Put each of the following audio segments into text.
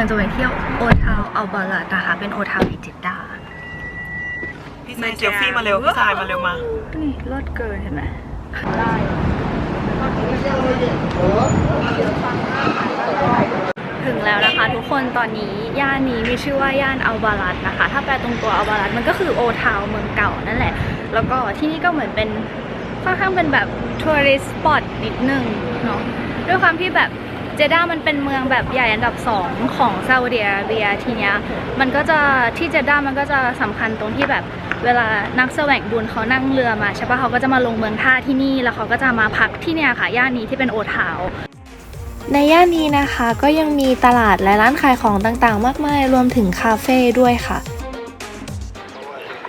ลังจะไปเที่ยวโอทาวอัลบาลัดนะคะ เป็นโอทาวในจิดดา พี่ชายเซลฟี่มาเร็ว พี่ชายมาเร็วมา นี่รถเกินเห็นไหมถึงแล้วนะคะทุกคนตอนนี้ย่านนี้มีชื่อว่าย่านอัลบาลัดนะคะ ถ้าแปลตรงตัวอัลบาลัดมันก็คือโอทาวเมืองเก่านั่นแหละ แล้วก็ที่นี่ก็เหมือนเป็นค่อนข้างเป็นแบบทัวริสต์สปอตนิดนึงเนาะด้วยความที่แบบเจด้ามันเป็นเมืองแบบใหญ่อันดับสองของซาอุดิอาระเบียทีเนี้ยมันก็จะที่เจด้ามันก็จะสำคัญตรงที่แบบเวลานักแสวงบุญเขานั่งเรือมาใช่ปะเขาก็จะมาลงเมืองท่าที่นี่แล้วเขาก็จะมาพักที่เนี่ยค่ะย่านนี้ที่เป็นโอทาวในย่านนี้นะคะก็ยังมีตลาดและร้านขายของต่างๆ มากมายรวมถึงคาเฟ่ด้วยค่ะ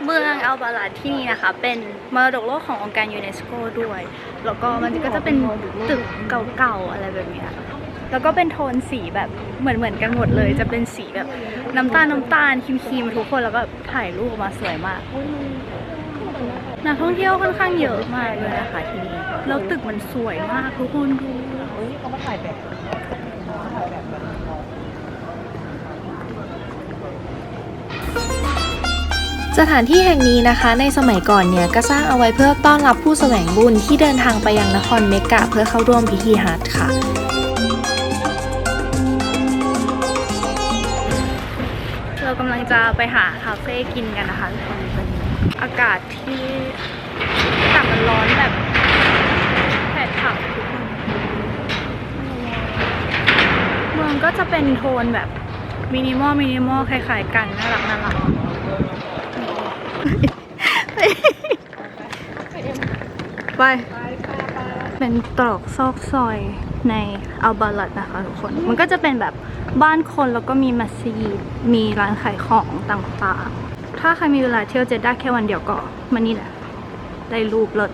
เมืองอัลบาลัดที่นี่นะคะ เป็นมรดกโลกขององค์การยูเนสโกด้วย แล้วก็มันก็จะเป็นตึกเก่าๆอะไรแบบเนี้ย แล้วก็เป็นโทนสีแบบเหมือนเหมือนๆกันหมดเลย จะเป็นสีแบบน้ำตาลน้ำตาลครีมๆทุกคนแล้วก็ถ่ายรูปออกมาสวยมากนักท่องเที่ยวค่อนข้างเยอะมากเลยนะคะที่นี่แล้วตึกมันสวยมากทุกคนดูสถานที่แห่งนี้นะคะ ในสมัยก่อนเนี่ยก็สร้างเอาไว้เพื่อต้อนรับผู้แสวงบุญที่เดินทางไปยังนครเมกะเพื่อเข้าร่วมพิธีฮัจญ์ค่ะ กำลังจะไปหาคาเฟ่กินกันนะคะทุกคนตอนนี้อากาศที่อากาศมันร้อนแบบแผดเผาทุกคนเมืองก็จะเป็นโทนแบบมินิมอลมินิมอลคล้ายๆกันน่ารักน่ารักไปเป็นตรอกซอกซอยในอัลบาลัดนะคะทุกคน มันก็จะเป็นแบบ บ้านคนแล้วก็มีมัสยิดมีร้านขายของต่างๆ ถ้าใครมีเวลาเที่ยวเจด้าแค่วันเดียวก็มานี่แหละ ได้รูปเลย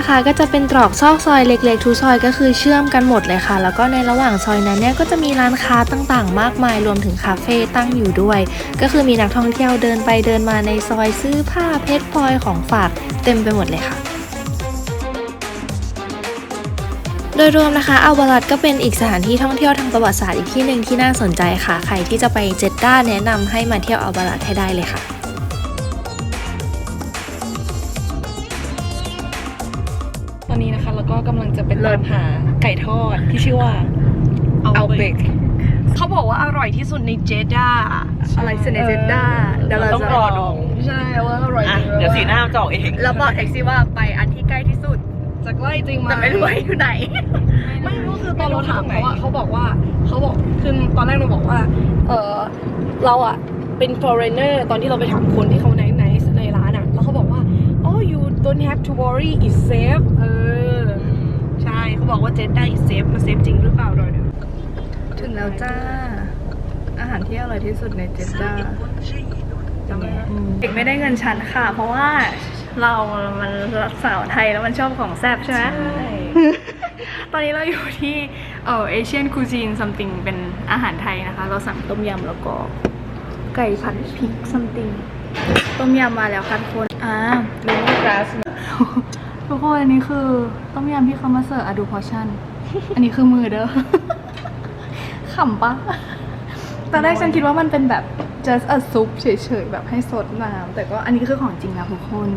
นะคะก็จะเป็นตรอกซอกซอยเล็กๆทุกซอยก็คือเชื่อมกันหมดเลยค่ะ แล้วก็ในระหว่างซอยนั้นเนี่ยก็จะมีร้านค้าต่างๆ มากมายรวมถึงคาเฟ่ตั้งอยู่ด้วย ก็คือมีนักท่องเที่ยวเดินไปเดินมาในซอยซื้อผ้าเพชรพลอยของฝากเต็มไปหมดเลยค่ะโดยรวมนะคะอัลบารัดก็เป็นอีกสถานที่ท่องเที่ยวทางประวัติศาสตร์อีกที่หนึ่งที่น่าสนใจค่ะ ใครที่จะไปเจดด้าแนะนำให้มาเที่ยวอัลบารัดให้ได้เลยค่ะ ตอนนี้นะคะแล้วก็กำลังจะเป็นตามหาไก่ทอดที่ชื่อว่าเอาเบกเขาบอกว่าอร่อยที่สุดในเจด้าอะไรเซเนเจด้าเดี๋ยวเราต้องจะรอดูใช่ว่าอร่อยอะจริงเดี๋ยวสีหน้าจะออกเองเราบอกแท็กซี่ว่าไปอันที่ใกล้ที่สุดจะใกล้จริงไหมแต่ไม่รู้ว่าอยู่ไหน ไม่รู้คือตอนเราถามเขาอะเขาบอกว่าเขาบอกคือตอนแรกเราบอกว่า เออเราอะเป็น foreigner ตอนที่เราไปถามคนที่เขา don't have to worry it's safe เออ ใช่เขาบอกว่าเจด้า is safe มันเซฟจริงหรือเปล่ารอเดี๋ยวถึงแล้วจ้า อาหารที่อร่อยที่สุดในเจด้าเด็กไม่ได้เงินชั้นค่ะ เพราะว่าเรามันรักสาวไทยแล้วมันชอบของแซ่บใช่ไหมตอนนี้เราอยู่ที่เอ่อเอเชียนคูซีนซัมติงเป็นอาหารไทยนะคะ เราสั่งต้มยำแล้วก็ไก่ผัดพริกซัมติง ต้มยำมาแล้วค่ะทุกคนอ่ารู้ว่ากราสทุกคนอันนี้คือต้มยำที่เขามาเสิร์ฟอะดูพอชั่น อันนี้คือมือเด้อขำปะตอนแรกฉันคิดว่ามันเป็นแบบ just a soup เฉยๆ แบบให้สดน้ำแต่ก็อันนี้คือของจริงนะทุกคน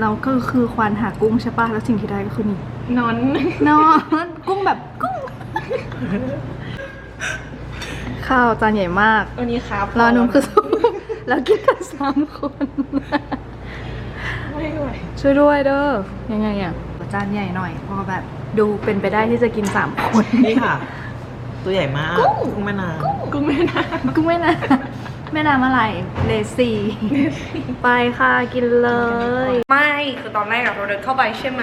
เราก็คือควานหากุ้งใช่ปะแล้วสิ่งที่ได้ก็คือนี่นอนนอนกุ้งแบบกุ้ง ข้าวจานใหญ่มาก วันนี้ครับแล้วนุ่นคือซุป แล้วกินกันสามคน ไม่ไหวช่วยด้วยเด้อ ยังไงอะจานใหญ่หน่อยเพอแบบดูเป็นไปได้ที่จะกินสามคน นี่ค่ะ ตัวใหญ่มากกุ้ง แม่น้กุ้งแม่น้กุ้งแม่น้ำแม่น้ำอะไรเลซี่ไปค่ะกินเลยำไม่คือตอนแรกอะเราเดินเข้าไปใช่ไหม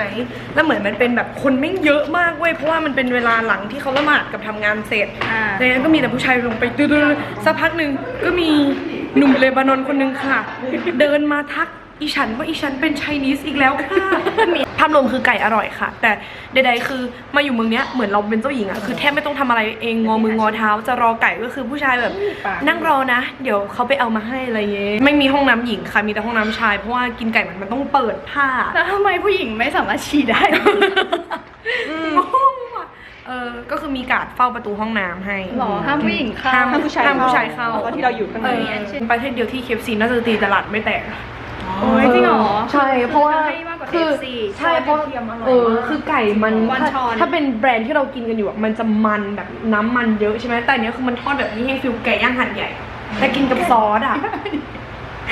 แล้วเหมือนมันเป็นแบบคนไม่งเยอะมากเว้ย เพราะว่ามันเป็นเวลาหลังที่เขาละหมาดกับทำงานเสร็จอ่าดังนั้นก็มีแต่ผู้ชายลงไปดื้อๆสักพักหนึ่งก็มี หนุ่มเลบานอนคนหนึงค่ะ เดินมาทักอีฉันว่าอีฉันเป็นไชนีสอีกแล้วค่ะภาพรวมคือไก่อร่อยค่ะ แต่ใดๆคือมาอยู่เมืองเนี้ยเหมือนเราเป็นเจ้าหญิงอะคือแทบไม่ต้องทำอะไรเองงอมืองอเท้า จะรอไก่ก็คือผู้ชายแบบ นั่งรอนะ เดี๋ยวเขาไปเอามาให้อะไรเงี้ยไม่มีห้องน้ำหญิงค่ะมีแต่ห้องน้ำชายเพราะว่ากินไก่มันมันต้องเปิดผ้า แล้วทำไมผู้หญิงไม่สามารถฉี่ได้ งงว่ะ เออก็คือมีการ์ดเฝ้าประตูห้องน้ำให้หรอห้ามผู้หญิงเข้าห้ามห้ามผู้ชายห้ามผู้ชายเข้าแล้วก็ที่เราอยู่ข้างใน เออประเทศเดียวที่เคฟซีน่าจะตีตลาดไม่แตก โอ้ยจริงเหรอ ใช่เพราะว่าให้มากกว่า คือ KFC ใช่เพราะกระเทียมอร่อยเออคือไก่มัน วันถ้าช้อน ถ้าเป็นแบรนด์ที่เรากินกันอยู่อะมันจะมันแบบน้ำมันเยอะใช่ไหมแต่อันเนี้ยคือมันทอดแบบนี้ให้ฟิลไก่ย่างหั่นใหญ่แต่กินกับซอสอะ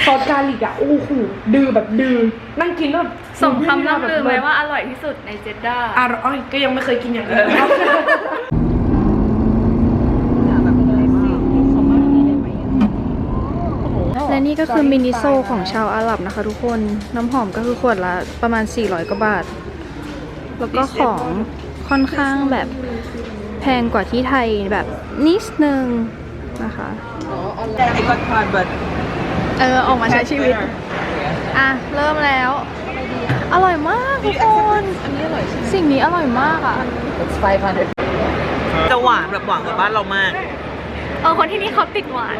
ซอสกาลิกอะโอ้โหดื้อแบบดื้อนั่งกินแล้วแบบสมคำล่ำลือไหมว่าอร่อยที่สุดในเจดด้าอร่อยก็ยังไม่เคยกินอย่างอื่นและนี่ก็คือมินิโซของชาวอาหรับนะคะทุกคนน้ำหอมก็คือขวดละประมาณ 400 กว่าบาท แล้วก็ของค่อนข้างแบบแพงกว่าที่ไทยแบบนิดนึงนะคะ I got card but เออออกมาใช้ชีวิต อะ เริ่มแล้ว อร่อยมากทุกคนสิ่งนี้อร่อยมากอะ it's 500จะหวานแบบหวานกว่าบ้านเรามาก เออคนที่นี่เขาติดหวาน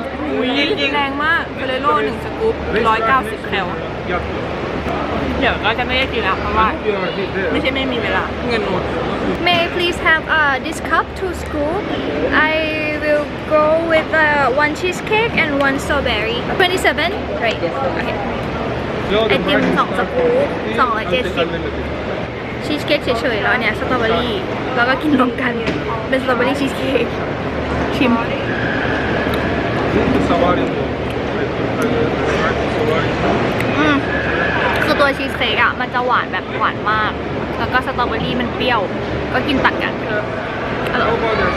จริงแรงมากเฟรโร่หนึ่งสกู๊ปร้อยเก้าสิบแคลเดี๋ยวก็จะไม่ได้กินแล้วเพราะว่าไม่ใช่ไม่มีเวลาเงินหมด May I please have uh, this cup to scoop I will go with uh, one cheesecake and one strawberry 27 right okay ไอติมสองสกู๊ปสองร้อยเจ็ดสิบชีสเค้กเฉยๆแล้วเนี่ยสตรอเบอรี่แล้วก็กินรวมกันเป็นสตรอเบอรี่ชีสเค้กชิมอืมคือตัวชีสเค้กอะมันจะหวานแบบหวานมาก แล้วก็สตรอเบอรี่มันเปรี้ยว ก็กินตัดกันฮัลโหล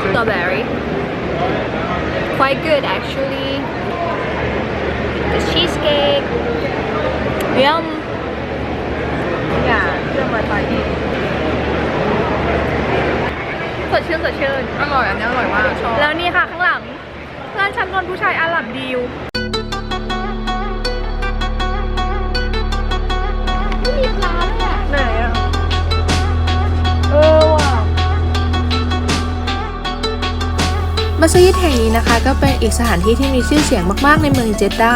สตรอเบอรี่ quite good actually the cheesecake yum อย่าเชื่อมาตายอีกสดชื่นสดชื่นอร่อยอันนี้อร่อยมากชอบ แล้วนี่ค่ะข้างหลังร้านชั้นนนผู้ชายอาหรับดีล มัสยิดแห่งนี้นะคะ ก็เป็นอีกสถานที่ที่มีชื่อเสียงมากๆในเมืองเจดดา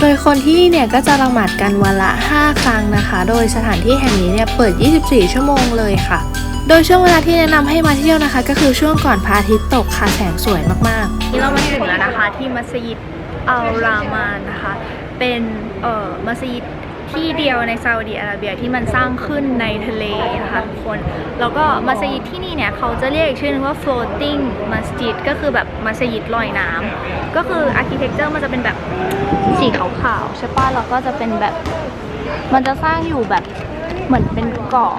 โดยคนที่เนี่ยก็จะละหมาดกันวันละ 5 ครั้งนะคะ โดยสถานที่แห่งนี้เนี่ยเปิด 24 ชั่วโมงเลยค่ะ โดยช่วงเวลาที่แนะนำให้มาเที่ยวนะคะ ก็คือช่วงก่อนพระอาทิตย์ตกค่ะแสงสวยมากๆนี่เรามาถึงแล้วนะคะที่มัสยิดอัลรามานนะคะ เป็นเอ่อมัสยิด ที่เดียวในซาอุดีอาระเบียที่มันสร้างขึ้นในทะเลนะคะทุกคน แล้วก็มัสยิดที่นี่เนี่ยเขาจะเรียกอีกชื่อนึงว่า floating มัสยิดก็คือแบบมัสยิดลอยน้ำก็คืออาร์เคเต็กเจอร์มันจะเป็นแบบสีขาวๆใช่ป่ะแล้วก็จะเป็นแบบมันจะสร้างอยู่แบบเหมือนเป็นเกาะ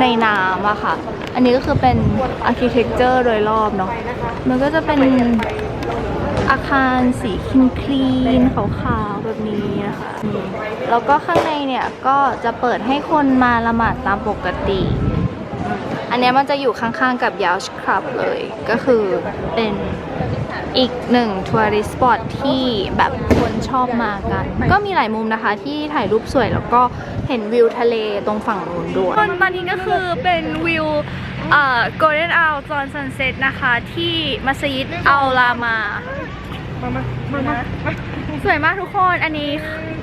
ในน้ำอะค่ะ อันนี้ก็คือเป็นอาร์เคเต็กเจอร์โดยรอบเนาะ มันก็จะเป็นอาคารสีคลีนคลีนๆขาว แบบนี้นะคะอืมแล้วก็ข้างในเนี่ยก็จะเปิดให้คนมาละหมาดตามปกติอืมอันเนี้ยมันจะอยู่ข้างๆกับยาวชคลับเลย ก็คือเป็นอีกหนึ่งทัวริสต์สปอตที่แบบคนชอบมากัน ก็มีหลายมุมนะคะที่ถ่ายรูปสวยแล้วก็เห็นวิวทะเลตรงฝั่งนู้นด้วยตอนนี้ก็คือเป็นวิวเอ่อ Golden Hour ตอน Sunset นะคะ ที่มัสยิดอัลลามา มามามามา สวยมากทุกคนอันนี้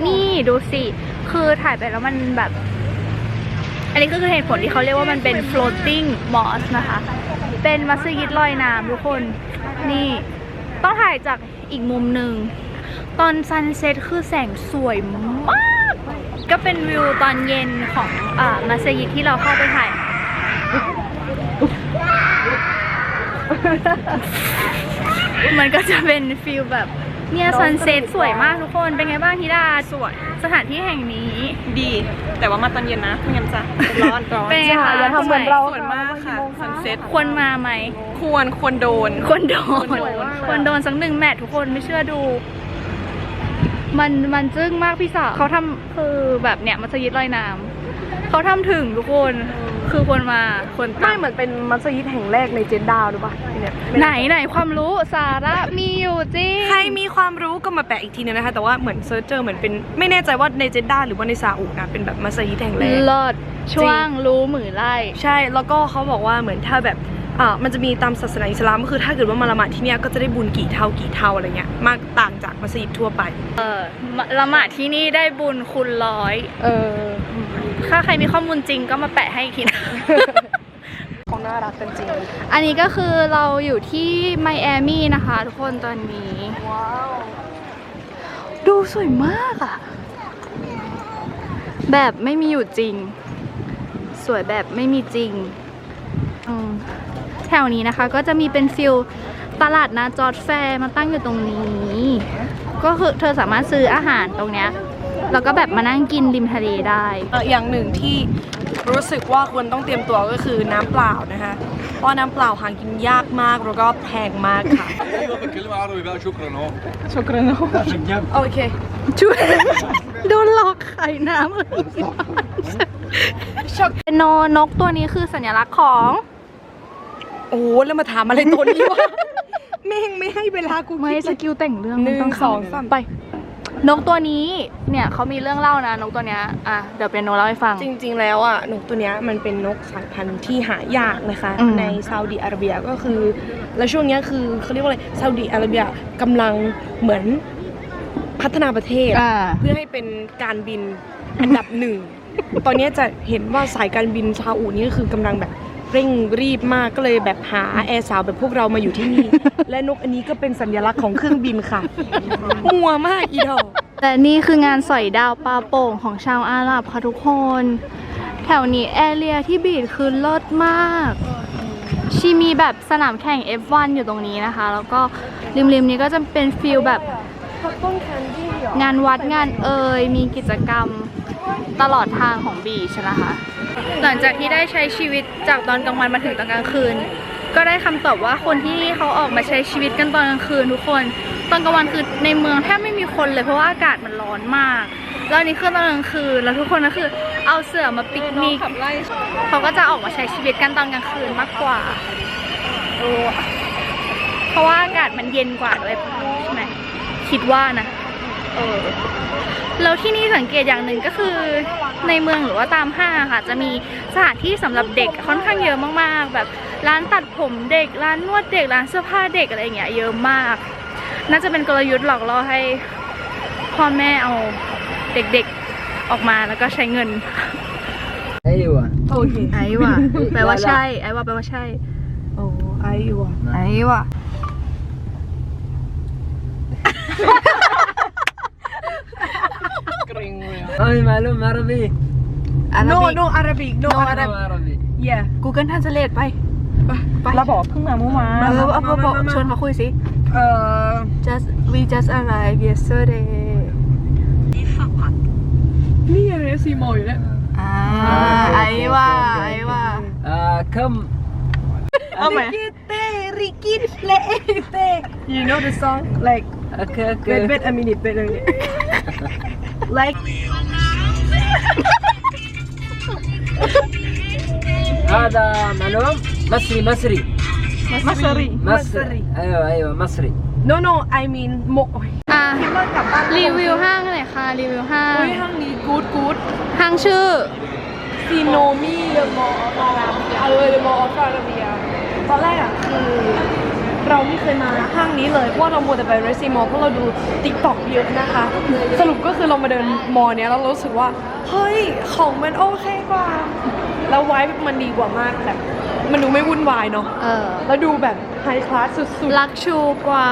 นี่ดูสิคือถ่ายไปแล้วมันแบบ อันนี้ก็คือเหตุผลที่เขาเรียกว่ามันเป็น floating mosque นะคะ เป็นมัสยิดลอยน้ำทุกคนนี่ต้องถ่ายจากอีกมุมหนึ่ง ตอน sunset คือแสงสวยมาก ก็เป็นวิวตอนเย็นของอ่ามัสยิดที่เราเข้าไปถ่ายมันก็จะเป็นฟิลแบบ เนี่ยซันเซ็ตสวยมากทุกคน เป็นไงบ้างทิดา สวย สถานที่แห่งนี้ ดี แต่ว่ามาตอนเย็นนะไม่งั้นจะร้อนร้อนเป็นไงคะอย่าทำเหมือนเราสวยมากค่ะซันเซ็ตควรมาไหม ควร ควรโดน ควรโดน ควรโดนควรโดนสักหนึ่งแมททุกคนไม่เชื่อดู มันมันจึ้งมากพี่สาวเขาทำคือแบบเนี่ยมัสยิดลอยน้ำเขาทำถึงทุกคน คือควรมาควรไม่ตามเหมือนเป็นมัสยิดแห่งแรกในเจนดาวหรือเปล่าเนี่ยม่ไหนแใจไหนความรู้สาระมีอยู่จริงใครมีความรู้ก็มาแปะอีกทีนึงนะคะ แต่ว่าเหมือนเซิร์ชเจอเหมือนเป็นไม่แน่ใจว่าในเจนดาหรือว่าในซาอุนะเป็นแบบมัสยิดแห่งแรก เลิศช่วงรู้หมือไล่ ใช่แล้วก็เขาบอกว่าเหมือนถ้าแบบอ่ามันจะมีตามศาสนาอิสลามก็คือถ้าเกิดว่ามาละหมาดที่เนี่ยก็จะได้บุญกี่เท่ากี่เท่าอะไรเงี้ยมากต่างจากมัสยิดทั่วไป เออมาละหมาดที่นี่ได้บุญคูณร้อย เออ ถ้าใครมีข้อมูลจริงก็มาแปะให้อีกทีนะเขาน่ารักกันจริงอันนี้ก็คือเราอยู่ที่ไมแอมี่นะคะทุกคนตอนนี้ว้าวดูสวยมากอะแบบไม่มีอยู่จริง สวยแบบไม่มีจริงอืมแถวนี้นะคะก็จะมีเป็นฟิลตลาดนาจอร์ดแฟร์มาตั้งอยู่ตรงนี้ ก็คือเธอสามารถซื้ออาหารตรงเนี้ย แล้วก็แบบมานั่งกินริมทะเลได้ เอ่ออย่างหนึ่งที่รู้สึกว่าควรต้องเตรียมตัวก็คือน้ำเปล่านะคะเพราะน้ำเปล่าหากินยากมากแล้วก็แพงมากค่ะ ايوه بتكلم عربي بقى شكرا اهو ชกรนโอเค ช่วย โดนหลอกขายน้ำเลยเป็นโนนกตัวนี้คือสัญลักษณ์ของ โอ้แล้วมาถามอะไรตัวนี้วะ แม่งไม่ให้เวลากู ไม่ คิด ส เลย กิลแต่งเรื่อง หนึ่ง ต้ สองสาม ไป นกตัวนี้เนี่ยเขามีเรื่องเล่านะนกตัวเนี้ยอะเดี๋ยวเป็นโนเล่าให้ฟัง จริง ๆ แล้วอะนกตัวเนี้ยมันเป็นนกสายพันธุ์ที่หายากนะคะ อืม ในซาอุดิอาระเบียก็คือ แล้วช่วงเนี้ยคือเขาเรียกว่าอะไรซาอุดิอาระเบียกำลังเหมือนพัฒนาประเทศ อ่า เพื่อให้เป็นการบินอันดับหนึ่ง ตอนเนี้ยจะเห็นว่าสายการบินซาอุนี่ก็คือกำลังแบบ เร่งรีบมากก็เลยแบบหาแอร์สาวแบบพวกเรามาอยู่ที่นี่ และนกอันนี้ก็เป็นสัญลักษณ์ของเครื่องบินค่ะมัวมากอีดอกแต่นี่คืองานสอยดาวปลาโป่งของชาวอาหรับค่ะทุกคน แถวนี้แอเรียที่บีดคือเลิศมากชีมีแบบสนามแข่ง F1 อยู่ตรงนี้นะคะ แล้วก็ริมๆนี้ก็จะเป็นฟิลแบบต้นแคนดี้เหรองานวัดงานเอ่ยมีกิจกรรม ตลอดทางของบีชนะคะ หลังจากที่ได้ใช้ชีวิตจากตอนกลางวันมาถึงตอนกลางคืน ก็ได้คำตอบว่าคนที่นี่เขาออกมาใช้ชีวิตกันตอนกลางคืนทุกคน ตอนกลางวันคือในเมืองแทบไม่มีคนเลยเพราะว่าอากาศมันร้อนมาก แล้วนนี้คือตอนกลางคืนแล้วทุกคนก็คือเอาเสื่อมาปิกนิกเขาก็จะออกมาใช้ชีวิตกันตอนกลางคืนมากกว่าเออเพราะว่าอากาศมันเย็นกว่าเลยใช่ไหมคิดว่านะ เออแล้วที่นี่สังเกตอย่างหนึ่งก็คือในเมืองหรือว่าตามห้างค่ะ จะมีสถานที่สำหรับเด็กค่อนข้างเยอะมากๆ แบบร้านตัดผมเด็กร้านนวดเด็กร้านเสื้อผ้าเด็กอะไรอย่างเงี้ยเยอะมาก น่าจะเป็นกลยุทธ์หลอกล่อให้พ่อแม่เอาเด็กๆออกมาแล้วก็ใช้เงินไอ้วะโอเคไอ้วะแปลว่าใช่ไอ้วะแปลว่าใช่โอ้ไอ้วะไอ้วะ Ami malum Arabic. no Arabic. no Arabic no No Arab Arabic. yeah Google Translate ไปไปเราบอกเพิ่งมาเมื่อวานเออเอาเอาบอกชวนเขาคุยสิ เออ just we just arrived yesterday นี่ยังเรียกซีโมอยู่เลยอ่าไอ้ว่าไอ้ว่า Uh, come. เอาไหม ริกิเตริกิเตเต you know the song like Okay, wait okay. wait a minute wait a minute like هذا معلوم مصري مصري มัสรี مصري ايوه ايوه مصري no no I mean โม อ่ะ เลิกกลับบ้าน รีวิวห้างหน่อยค่ะ รีวิวห้าง อุ้ยห้างนี้กูดกูด ห้างชื่อ ซีโนมีเดอะมอลล์อาราเบียเออเดอะมอลล์อาราเบียตอนแรกอ่ะคือ เราไม่เคยมาห้างนี้เลยเพราะว่าเรามัวแต่ไปเรซีมอลเพราะเราดูติ๊กต็อกเยอะนะคะ สรุปก็คือเรามาเดินมอลเนี้ยแล้วเรารู้สึกว่า เฮ้ย ของมันโอเคกว่า แล้วไว้มันดีกว่ามากแบบมันดูไม่วุ่นวายเนาะเออ แล้วดูแบบไฮคลาสสุดๆลักชูกว่า